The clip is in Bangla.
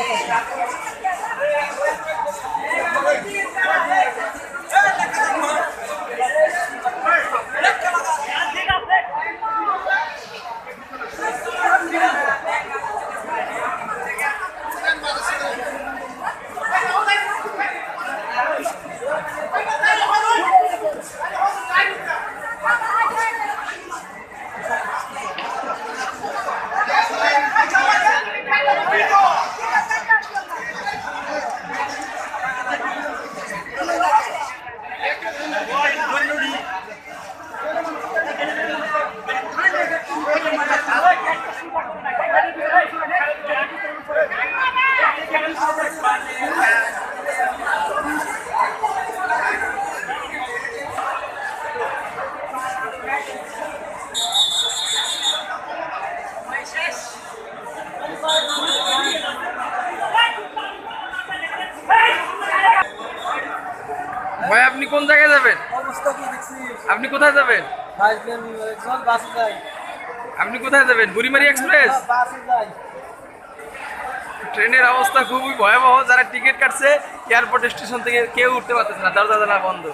どうも。ভাই আপনি কোন জায়গায় যাবেন? অবস্থা আপনি কোথায় যাবেন? বাসে যাই আপনি কোথায় যাবেন? বুড়িমারি এক্সপ্রেস? ট্রেনের অবস্থা খুবই ভয়াবহ। যারা টিকিট কাটছে এয়ারপোর্ট স্টেশন থেকে কেউ উঠতে পারতেছে না। দরজা জানা বন্ধ।